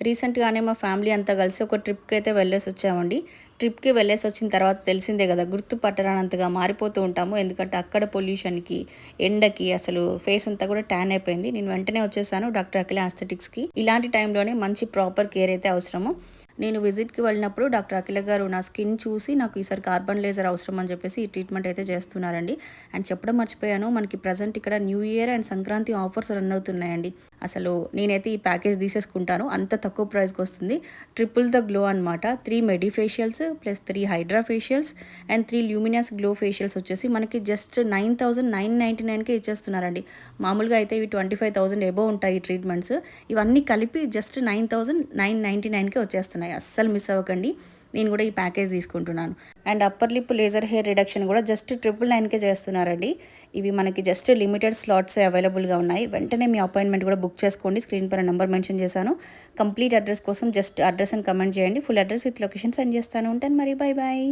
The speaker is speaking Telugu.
రీసెంట్గానే మా ఫ్యామిలీ అంతా కలిసి ఒక ట్రిప్కి అయితే వెళ్ళేసి వచ్చామండి. ట్రిప్కి వెళ్ళేసి వచ్చిన తర్వాత తెలిసిందే కదా గుర్తు పట్టరానంతగా మారిపోతూ ఉంటాము. ఎందుకంటే అక్కడ పొల్యూషన్కి ఎండకి అసలు ఫేస్ అంతా కూడా ట్యాన్ అయిపోయింది. నేను వెంటనే వచ్చేసాను డాక్టర్ అఖిల ఆస్థెటిక్స్కి. ఇలాంటి టైంలోనే మంచి ప్రాపర్ కేర్ అయితే అవసరము. నేను విజిట్కి వెళ్ళినప్పుడు డాక్టర్ అఖిల గారు నా స్కిన్ చూసి నాకు ఈసారి కార్బన్ లేజర్ అవసరం అని చెప్పేసి ఈ ట్రీట్మెంట్ అయితే చేస్తున్నారండి. అండ్ చెప్పడం మర్చిపోయాను మనకి ప్రజెంట్ ఇక్కడ new year and Sankranti offers run అవుతున్నాయండి. అసలు నేనైతే ఈ ప్యాకేజ్ తీసేసుకుంటాను అంత తక్కువ ప్రైస్కి వస్తుంది. ట్రిపుల్ ద గ్లో అనమాట three medifacials plus three hydra facials and three luminous glow facials వచ్చేసి మనకి just nine thousand nine ninety నైన్కే ఇచ్చేస్తున్నారండి. మామూలుగా అయితే ఇవి ట్వంటీ ఫైవ్ థౌసండ్ ఎబో ఉంటాయి ట్రీట్మెంట్స్. ఇవన్నీ కలిపి just nine thousand nine ninety నైన్కే వచ్చేస్తున్నాయి. అస్సలు మిస్ అవ్వకండి. నేను కూడా ఈ ప్యాకేజ్ తీసుకుంటున్నాను. And upper lip laser hair reduction కూడా జస్ట్ ట్రిపుల్ నైన్కే చేస్తున్నారండి. ఇవి మనకి జస్ట్ లిమిటెడ్ స్లాట్స్ అవైలబుల్గా ఉన్నాయి. వెంటనే మీ అపాయింట్మెంట్ కూడా బుక్ చేసుకోండి. స్క్రీన్ పైన నెంబర్ మెన్షన్ చేశాను. కంప్లీట్ అడ్రస్ కోసం జస్ట్ అడ్రస్ అని కమెంట్ చేయండి. Full address with location send చేస్తాను. ఉంటాను మరి. Bye bye